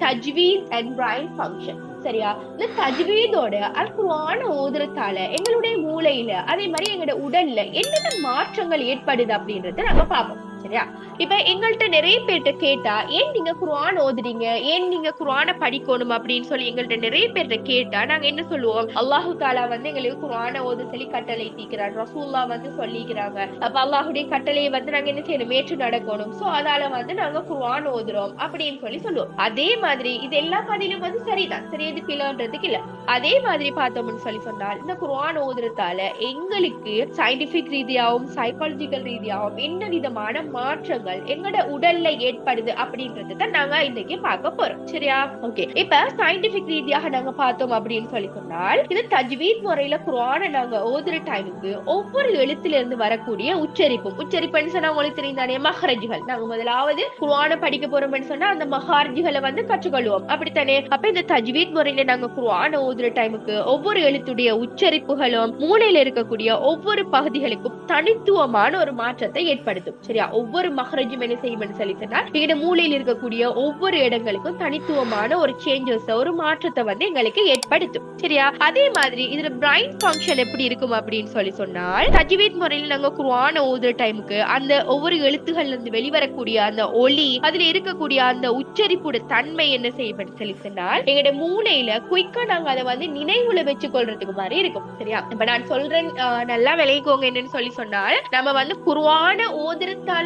தஜ்வீத் and brain function சரியா? இந்த தஜ்வீதோட அற்புதமான குர்ஆன எங்களுடைய மூளையில அதே மாதிரி எங்களுடைய உடல்ல என்னென்ன மாற்றங்கள் ஏற்படுது அப்படின்றத நாங்க பார்ப்போம். சரியா? இப்ப எங்கள்கிட்ட நிறைய பேர்ட்ட கேட்டா ஏன் நீங்க குர்ஆன் ஓதுறீங்க? ஏன் நீங்க குரானை படிக்கணும்? அப்படின்னு சொல்லி எங்கள்கிட்ட நிறைய பேர்ட்ட கேட்டா நாங்க என்ன சொல்லுவோம்? அல்லாஹு தாலா வந்து எங்களுக்கு குரானை ஓது சொல்லி கட்டளை தீக்கிறார். ரசூல்லா வந்து சொல்லிக்கிறாங்க. அப்ப அல்லாஹுடைய கட்டளையை வந்து நாங்க என்ன செய்யணும்? ஏற்று நடக்கணும். சோ அதால வந்து நாங்க குர்ஆன் ஓதுறோம். அப்படின்னு சொல்லி சொல்லுவோம். அதே மாதிரி இது எல்லா பதிலும் வந்து சரிதான். சரி எது பிள்ளைன்றதுக்கு இல்ல. அதே மாதிரி பார்த்தோம்னு சொல்லி சொன்னால் இந்த குரான் ஓதுறதால எங்களுக்கு சயின்டிபிக் ரீதியாகவும் சைக்காலஜிக்கல் ரீதியாகவும் என்ன விதமான மாற்றங்கள் எங்களோட உடல்ல ஏற்படுது அப்படின்றது தான் நாங்க இன்னைக்கு பார்க்க போறோம். சரியா? ஓகே. இப்ப சயின்டிபிக் ரீதியாக நாங்க பார்த்தோம் அப்படின்னு சொல்லி சொன்னால் இது தஜ்வீத் முறையில குர்ஆனை நாங்க ஓதுற டைமுக்கு ஒவ்வொரு எழுத்துல இருந்து வரக்கூடிய உச்சரிப்பும் உச்சரிப்புன்னு சொன்னா உங்களுக்கு தெரியும் தானே? மஹரஜுகள். நாங்க முதலாவது குர்ஆனை படிக்க போறோம்னு சொன்னா அந்த மஹார்ஜுகளை வந்து கற்றுக்கொள்வோம். அப்படித்தானே? அப்ப இந்த தஜ்வீத் முறையில நாங்க குர்ஆனை ஓதுற டைமுக்கு ஒவ்வொரு எழுத்துடைய உச்சரிப்புகளும் மூளையில இருக்கக்கூடிய ஒவ்வொரு பகுதிகளுக்கும் தனித்துவமான ஒரு மாற்றத்தை ஏற்படுத்தும். சரியா? ஒவ்வொரு மகரஜும் என்ன செய்யும் சொல்லி சொன்னால் எங்களோட மூலையில் இருக்கக்கூடிய ஒவ்வொரு இடங்களுக்கும் தனித்துவமான ஒரு சேஞ்சஸ் ஒரு மாற்றத்தை வந்து எங்களுக்கு ஏற்படுத்தும். சரியா? அதே மாதிரி இதுல பிரைன் ஃபங்க்ஷன் எப்படி இருக்கும் அப்படின்னு சொல்லி சொன்னால் தஜ்வீத் முறையில் நாங்க குர்ஆனை ஓதுற டைமுக்கு அந்த ஒவ்வொரு எழுத்துகள்ல இருந்து வெளிவரக்கூடிய அந்த ஒளி அதுல இருக்கக்கூடிய அந்த உச்சரிப்போட தன்மை என்ன செய்யும் சொல்லி சொன்னால் எங்களோட மூளையில குயிக்கா நாங்க அதை வந்து நினைவுல வச்சு கொள்றதுக்கு மாதிரி இருக்கும். சரியா? இப்ப நான் சொல்றேன் ஆஹ், நல்லா விளையக்கோங்க என்னன்னு சொல்லி சொன்னால் நம்ம வந்து குர்ஆன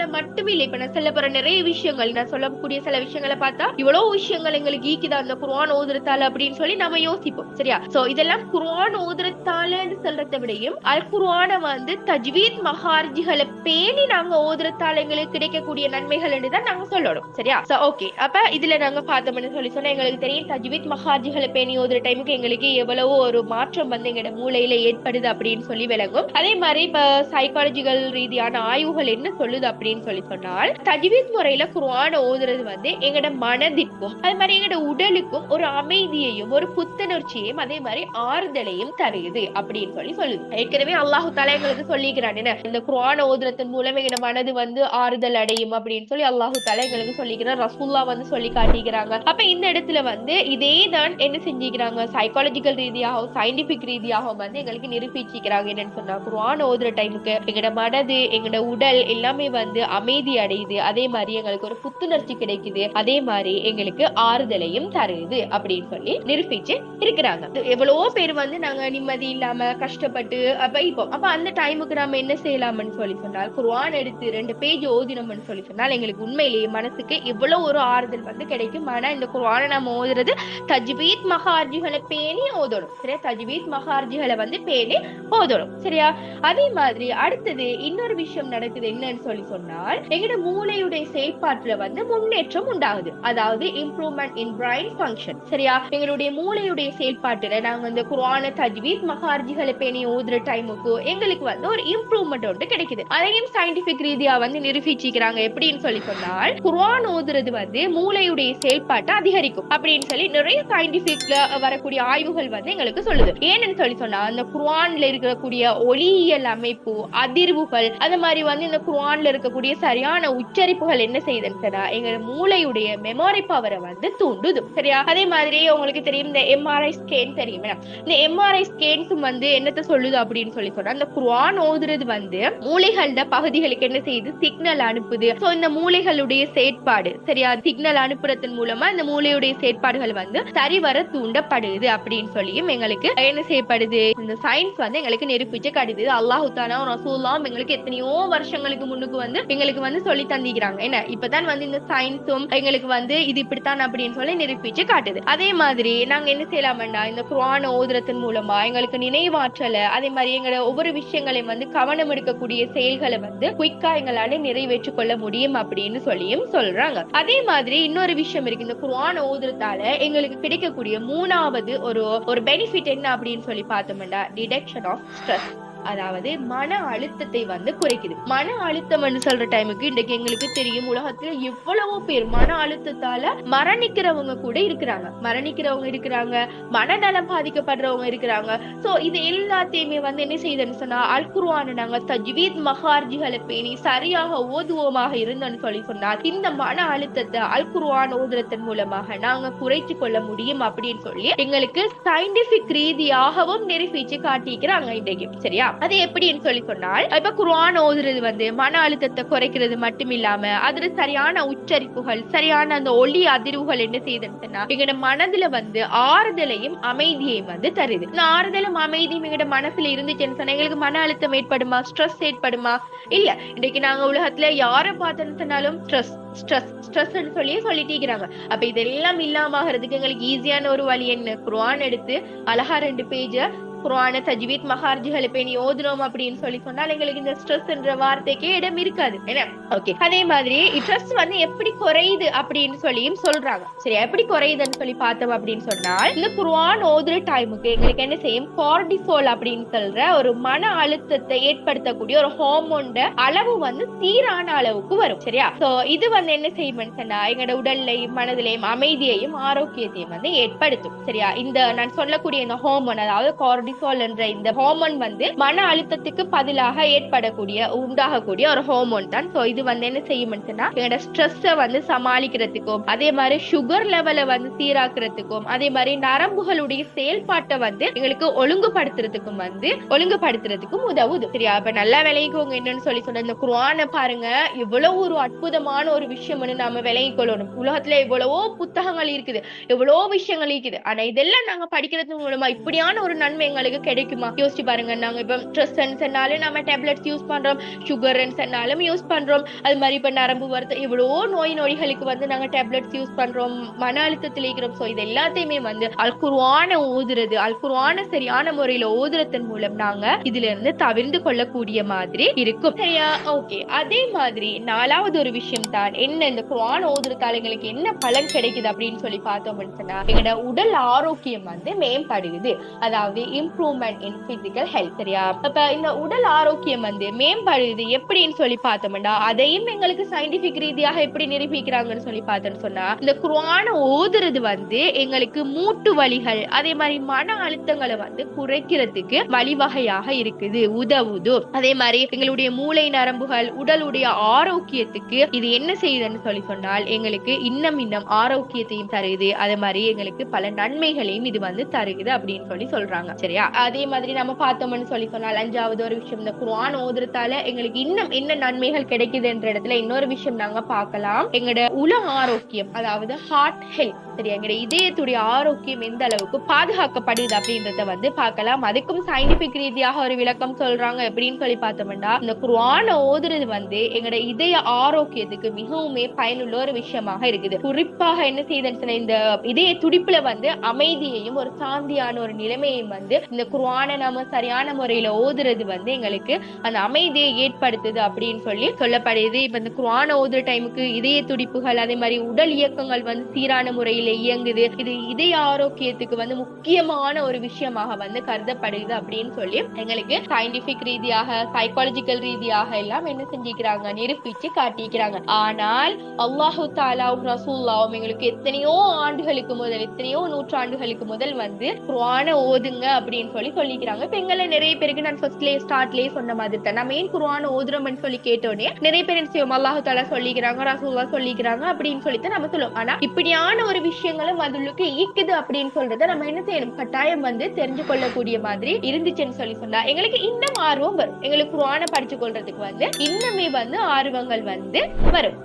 ஓதுறதால மட்டுமே இல்லை இப்ப நான் சொல்ல போற நிறைய விஷயங்கள். நான் சொல்லக்கூடிய சில விஷயங்களை பார்த்தா இவ்வளவு விஷயங்கள் எங்களுக்கு ஈக்குதா. அந்த குர்வான் ஓதுறதால அப்படின்னு சொல்லி நம்ம யோசிப்போம். சரியா? சோ இதெல்லாம் குர்வான் ஓதுறதாலன்னு சொல்றதை விடையும் அல் குர்ஆனை வந்து தஜ்வீத் மஹார்ஜிகளை பேணி நாங்க ஓதுறதால எங்களுக்கு கிடைக்கக்கூடிய நன்மைகள் தான் நாங்க சொல்லணும். சரியா? சோ ஓகே அப்ப இதுல நாங்க பார்த்தோம்னு சொல்லி சொன்னா எங்களுக்கு தெரியும் தஜ்வீத் மஹார்ஜிகளை பேணி ஓதுற டைமுக்கு எங்களுக்கு எவ்வளவு ஒரு மாற்றம் வந்து எங்களோட மூளையில ஏற்படுது அப்படின்னு சொல்லி விளங்கும். அதே மாதிரி இப்ப சைக்காலஜிக்கல் ரீதியான ஆய்வுகள் என்ன சொல்லுது அப்படின்னு சொல்லி சொன்னால் தஜ்வீத் முறையில குர்ஆனை ஓதுறது வந்து எங்களோட மனதிற்கும் அது மாதிரி எங்களோட உடலுக்கும் ஒரு அமைதியையும் ஒரு புத்துணர்ச்சியையும் அதே மாதிரி ஆறுதலையும் தருது அப்படின்னு சொல்லி சொல்லுது. ஏற்கனவே அல்லாஹு தாலா எங்களுக்கு சொல்லிக்கிறான் என்ன? இந்த குர்ஆனை ஓதுறதன் மூலம் எங்களோட மனது வந்து ஆறுதல் அடையும் அப்படின்னு சொல்லி அல்லாஹு தாலா எங்களுக்கு சொல்லிக்கிறான் ரசூல்லா வந்து சொல்லி காட்டிக்கிறாங்க. அப்ப இந்த இடத்துல வந்து இதே தான் என்ன செஞ்சுக்கிறாங்க? சைக்காலஜிக்கல் ரீதியாகவும் சயின்டிபிக் ரீதியாகவும் வந்து எங்களுக்கு நிரூபிச்சிக்கிறாங்க என்னன்னு சொன்னா குர்ஆன் ஓதுற டைமுக்கு எங்களோட மனது எங்களோட உடல் எல்லாமே வந்து அமைதி அடையுது அதே மாதிரி எங்களுக்கு ஒரு புத்துணர்ச்சி கிடைக்குது அதே மாதிரி எங்களுக்கு ஆறுதலையும் தருது அப்படின்னு சொல்லி நிரூபிச்சு இருக்கிறாங்க. எவ்வளவோ பேர் வந்து நாங்க நிம்மதி இல்லாம கஷ்டப்பட்டு அப்ப இப்போ அப்ப அந்த டைமுக்கு நாம என்ன செய்யலாம்னு சொல்லி சொன்னால் குர்வான் எடுத்து ரெண்டு பேஜ் ஓதினோம்னு சொல்லி சொன்னால் எங்களுக்கு உண்மையிலேயே மனசுக்கு எவ்வளவு ஒரு ஆறுதல் வந்து கிடைக்கும். ஆனா இந்த குர்வானை நம்ம ஓதுறது தஜ்வீத் மஹார்ஜிகளை பேணி ஓதணும். சரியா? தஜ்வீத் மஹார்ஜிகளை வந்து பேணி ஓதணும். சரியா? அதே மாதிரி அடுத்தது இன்னொரு விஷயம் நடக்குது என்னன்னு சொல்லி சொன்னால் எங்கட மூளையுடைய செயல்பாட்டுல வந்து முன்னேற்றம் உண்டாகுது. அதாவது இம்ப்ரூவ்மெண்ட் இன் பிரைன் ஃபங்க்ஷன் சரியா? எங்களுடைய மூளையுடைய செயல்பாட்டுல நாங்க இந்த குரான தஜ்வீத் மகார்ஜிகளை பேணி ஓதுற டைமுக்கு எங்களுக்கு வந்து ஒரு இம்ப்ரூவ்மெண்ட் ஒன்று கிடைக்குது. அதையும் சயின்டிபிக் ரீதியா வந்து நிரூபிச்சிக்கிறாங்க. எப்படின்னு சொல்லி சொன்னால் குரான் ஓதுறது வந்து மூளையுடைய செயல்பாட்டை அதிகரிக்கும். அப்படின்னு சொல்லி நிறைய சயின்டிபிக்ல வரக்கூடிய ஆய்வுகள் வந்து எங்களுக்கு சொல்லுது. ஏன்னு சொல்லி சொன்னா அந்த குரான்ல இருக்கக்கூடிய ஒளியியல் அமைப்பு அதிர்வுகள் அந்த மாதிரி வந்து இந்த குரான்ல இருக்கக்கூடிய சரியான உச்சரிப்புகள் என்ன செய்யுதுன்னு சொன்னா எங்க மூளையுடைய மெமரி பவரை வந்து தூண்டுது. சரியா? அதே மாதிரி உங்களுக்கு தெரியும் இந்த எம்ஆர்ஐ ஸ்கேன் தெரியும்? இந்த எம்ஆர்ஐ ஸ்கேன்ஸும் வந்து என்னத்தை சொல்லுது அப்படின்னு சொல்லி சொன்னா இந்த குர்ஆன் ஓதுறது வந்து மூளைகளோட பகுதிகளுக்கு என்ன செய்யுது? சிக்னல் அனுப்புது. ஸோ இந்த மூளைகளுடைய செயற்பாடு சரியா? சிக்னல் அனுப்புறதன் மூலமா இந்த மூளையுடைய செயற்பாடுகள் வந்து சரிவர தூண்டப்படுது அப்படின்னு சொல்லியும் எங்களுக்கு என்ன செய்யப்படுது? இந்த சயின்ஸ் வந்து எங்களுக்கு நிரூபிச்சு கடுது அல்லாஹு தானா ரசூல்லாம் எங்களுக்கு எத்தனையோ வருஷங்களுக்கு முன்னுக்கு வந்து எங்களுக்கு வந்து சொல்லி தந்திக்கிறாங்க. என்ன? இப்பதான் வந்து இந்த சயின்ஸும் எங்களுக்கு வந்து இது இப்படித்தான் அப்படின்னு சொல்லி நிரூபிச்சு காட்டுது. அதே மாதிரி நாங்க என்ன செய்யலாமண்டா? இந்த குரான ஓதுறதன் மூலமா எங்களுக்கு நினைவாற்றல அதே மாதிரி எங்களோட ஒவ்வொரு விஷயங்களையும் வந்து கவனம் எடுக்கக்கூடிய செயல்களை வந்து குயிக்கா எங்களால நிறைவேற்றிக் கொள்ள முடியும் அப்படின்னு சொல்லியும் சொல்றாங்க. அதே மாதிரி இன்னொரு விஷயம் இருக்கு. இந்த குரான் ஓதுறதால எங்களுக்கு கிடைக்கக்கூடிய மூணாவது ஒரு ஒரு பெனிஃபிட் என்ன அப்படின்னு சொல்லி பார்த்தோம்னா டிடக்ஷன் ஆஃப் ஸ்ட்ரெஸ் அதாவது மன அழுத்தத்தை வந்து குறைக்குது. மன அழுத்தம்னு சொல்ற டைமுக்கு இன்றைக்கு எங்களுக்கு தெரியும் உலகத்துல எவ்வளவோ பேர் மன அழுத்தத்தால மரணிக்கிறவங்க கூட இருக்கிறாங்க. மரணிக்கிறவங்க இருக்கிறாங்க மனநலம் பாதிக்கப்படுறவங்க இருக்கிறாங்க. சோ இது எல்லாத்தையுமே வந்து என்ன செய்யுதுன்னு சொன்னா அல் நாங்க தஜ்வீத் மகார்ஜிகளை பேணி சரியாக ஓதுவோமாக இருந்தோம்னு சொல்லி சொன்னால் இந்த மன அழுத்தத்தை அல்குருவான் ஓதுரத்தின் ஓதுறதன் மூலமாக நாங்க குறைச்சு கொள்ள முடியும் அப்படின்னு சொல்லி எங்களுக்கு சயின்டிபிக் ரீதியாகவும் நிரூபிச்சு காட்டிக்கிறாங்க இன்றைக்கு. சரியா? அது எப்படின்னு சொல்லி சொன்னால் இப்ப குர்ஆன் ஓதுறது வந்து மன அழுத்தத்தை குறைக்கிறது மட்டும் இல்லாம அதுல சரியான உச்சரிப்புகள் சரியான அந்த ஒளி அதிர்வுகள் என்ன செய்யுதுன்னு எங்களோட மனதுல வந்து ஆறுதலையும் அமைதியையும் வந்து தருது. இந்த ஆறுதலும் அமைதியும் எங்களோட மனசுல இருந்துச்சுன்னு சொன்னா எங்களுக்கு மன அழுத்தம் ஏற்படுமா? ஸ்ட்ரெஸ் ஏற்படுமா? இல்ல இன்னைக்கு நாங்க உலகத்துல யாரை பார்த்தோன்னு சொன்னாலும் ஸ்ட்ரெஸ் ஸ்ட்ரெஸ் ஸ்ட்ரெஸ் சொல்லி சொல்லிட்டே இருக்கிறாங்க அப்ப இதெல்லாம் இல்லாம ஆகிறதுக்கு எங்களுக்கு ஈஸியான ஒரு வழி என்ன? குர்ஆன் எடுத்து அழகா ரெண்டு பேஜ குர்ஆன தஜ்வீத் மகார்ஜிகளை பேணி ஓதுனோம் அப்படின்னு சொல்லி சொன்னால் எங்களுக்கு இந்த ஸ்ட்ரெஸ் என்ற வார்த்தைக்கே இடம் இருக்காது என்ன? ஓகே அதே மாதிரி ஸ்ட்ரெஸ் வந்து எப்படி குறையுது? அப்படின்னு சொல்லியும் சொல்றாங்க. சரி எப்படி குறையுதுன்னு சொல்லி பார்த்தோம் அப்படின்னு சொன்னால் இந்த குர்ஆன் ஓதுற டைமுக்கு எங்களுக்கு என்ன செய்யும்? கார்டிசோல் அப்படின்னு சொல்ற ஒரு மன அழுத்தத்தை ஏற்படுத்தக்கூடிய ஒரு ஹார்மோன்ட அளவு வந்து சீரான அளவுக்கு வரும். சரியா? சோ இது வந்து என்ன செய்யும்னு சொன்னா எங்களோட உடல்லையும் மனதிலையும் அமைதியையும் ஆரோக்கியத்தையும் வந்து ஏற்படுத்தும். சரியா? இந்த நான் சொல்லக்கூடிய இந்த ஹார்மோன் அதாவது கார்டிசோல் என்ற இந்த ஹார்மோன் வந்து மன அழுத்தத்துக்கு பதிலாக ஏற்படக்கூடிய உண்டாகக்கூடிய ஒரு ஹார்மோன் தான். சோ இது வந்து என்ன செய்யும் சொன்னா எங்களோட ஸ்ட்ரெஸ்ஸை வந்து சமாளிக்கிறதுக்கும் அதே மாதிரி சுகர் லெவலை வந்து சீராக்குறதுக்கும் அதே மாதிரி நரம்புகளுடைய செயல்பாட்டை வந்து எங்களுக்கு ஒழுங்குபடுத்துறதுக்கும் வந்து ஒழுங்குபடுத்துறதுக்கும் உதவுது. சரியா? அப்ப நல்லா விளைவிக்கோங்க என்னன்னு சொல்லி சொன்ன இந்த குரானை பாருங்க. எவ்வளவு ஒரு அற்புதமான ஒரு விஷயம்னு நாம விளைவிக்கொள்ளணும் உலகத்துல எவ்வளவோ புத்தகங்கள் இருக்குது எவ்வளவோ விஷயங்கள் இருக்குது. ஆனா இதெல்லாம் நாங்க படிக்கிறது மூலமா இப்படியான ஒரு நன்மை உங்களுக்கு கிடைக்குமா? யோசிச்சு பாருங்க. நாங்க இப்ப ஸ்ட்ரெஸ் சொன்னாலும் நம்ம டேப்லெட்ஸ் யூஸ் பண்றோம். சுகர் சொன்னாலும் யூஸ் பண்றோம். அது மாதிரி இப்ப நரம்பு வருத்தம் இவ்வளோ நோய் நொடிகளுக்கு வந்து நாங்க டேப்லெட்ஸ் யூஸ் பண்றோம். மன அழுத்தத்தில் இருக்கிறோம். சோ இது எல்லாத்தையுமே வந்து அல்குர்வான ஊதுறது ஓதுறது சரியான முறையில ஓதுறதன் மூலம் நாங்க இதுல இருந்து தவிர்ந்து கொள்ளக்கூடிய மாதிரி இருக்கும். சரியா? ஓகே அதே மாதிரி நாலாவது ஒரு விஷயம் தான். என்ன இந்த குருவான ஓதுறதால எங்களுக்கு என்ன பலன் கிடைக்குது அப்படின்னு சொல்லி பார்த்தோம் சொன்னா எங்களோட உடல் ஆரோக்கியம் வந்து மேம்படுது. அதாவது இம்ப்ரூவ்மெண்ட் இன் பிசிக்கல் ஹெல்த் சரியா? அப்ப இந்த உடல் ஆரோக்கியம் வந்து மேம்படுது எப்படின்னு சொல்லி பார்த்தோம்னா அதையும் எங்களுக்கு சயின்டிபிக் ரீதியாக எப்படி நிரூபிக்கிறாங்கன்னு சொல்லி பார்த்தோம்னு சொன்னா இந்த குரான ஓதுறது வந்து எங்களுக்கு மூட்டு வலிகள் அதே மாதிரி மன அழுத்தங்களை வந்து குறைக்கிறதுக்கு வழிவகையாக இருக்குது உதவுது. அதே மாதிரி எங்களுடைய மூளை நரம்புகள் உடலுடைய ஆரோக்கியத்துக்கு இது என்ன செய்யுதுன்னு சொல்லி சொன்னால் எங்களுக்கு இன்னும் இன்னும் ஆரோக்கியத்தையும் தருது. அதே மாதிரி எங்களுக்கு பல நன்மைகளையும் இது வந்து தருகுது அப்படின்னு சொல்லி சொல்றாங்க சரியா? அதே மாதிரி நம்ம பார்த்தோம்னு சொல்லி சொன்னால் அஞ்சாவது ஒரு விஷயம் இந்த குரான் ஓதுறதால எங்களுக்கு இன்னும் என்ன நன்மைகள் கிடைக்குதுன்ற இடத்துல இன்னொரு விஷயம் நாங்க பார்க்கலாம். எங்களோட உல ஆரோக்கியம் அதாவது ஹார்ட் ஹெல்த் சரியா? எங்களோட இதயத்துடைய ஆரோக்கியம் எந்த அளவுக்கு பாதுகாக்கப்படுது அப்படின்றத வந்து பார்க்கலாம். அதுக்கும் சயின்டிபிக் ரீதியாக ஒரு விளக்கம் சொல்றாங்க எப்படின்னு சொல்லி பார்த்தோம்னா இந்த குரான் ஓதுறது வந்து எங்களோட இதய ஆரோக்கியத்துக்கு மிகவுமே பயனுள்ள ஒரு விஷயமாக இருக்குது. குறிப்பாக என்ன செய்யுதுன்னு இந்த இதய துடிப்புல வந்து அமைதியையும் ஒரு சாந்தியான ஒரு நிலைமையையும் வந்து இந்த குர்ஆனை நாம சரியான முறையில ஓதுறது வந்து எங்களுக்கு அந்த அமைதியை ஏற்படுத்துது அப்படின்னு சொல்லி சொல்லப்படுது. இப்ப இந்த குர்ஆனை ஓதுற டைமுக்கு இதய துடிப்புகள் அதே மாதிரி உடல் இயக்கங்கள் வந்து சீரான முறையில இயங்குது. இது இதய ஆரோக்கியத்துக்கு வந்து முக்கியமான ஒரு விஷயமாக வந்து கருதப்படுது அப்படின்னு சொல்லி எங்களுக்கு சயின்டிபிக் ரீதியாக சைக்காலஜிக்கல் ரீதியாக எல்லாம் என்ன செஞ்சுக்கிறாங்க நிரூபிச்சு காட்டிக்கிறாங்க ஆனால் அல்லாஹு தாலாவும் ரசூல்லாவும் எங்களுக்கு எத்தனையோ ஆண்டுகளுக்கு முதல் எத்தனையோ நூற்றாண்டுகளுக்கு முதல் வந்து குர்ஆனை ஓதுங்க அப்படின்னு சொல்லி சொல்லிக்கிறாங்க. இப்ப எங்களை நிறைய பேருக்கு நான் ஃபர்ஸ்ட்லயே ஸ்டார்ட்லயே சொன்ன மாதிரி தான். நம்ம ஏன் குருவான ஓதுறோம்னு சொல்லி கேட்டோடனே நிறைய பேர் என்ன செய்வோம் அல்லாஹு தாலா சொல்லிக்கிறாங்க ரசூல்லா சொல்லிக்கிறாங்க அப்படின்னு சொல்லிட்டு நம்ம சொல்லுவோம். ஆனா இப்படியான ஒரு விஷயங்களும் அதுலுக்கு ஈக்குது அப்படின்னு சொல்றத நம்ம என்ன செய்யணும்? கட்டாயம் வந்து தெரிஞ்சு கொள்ளக்கூடிய மாதிரி இருந்துச்சுன்னு சொல்லி சொன்னா எங்களுக்கு இன்னும் ஆர்வம் வரும். எங்களுக்கு குருவான படிச்சு கொள்றதுக்கு வந்து இன்னுமே வந்து ஆர்வங்கள் வந்து வரும்.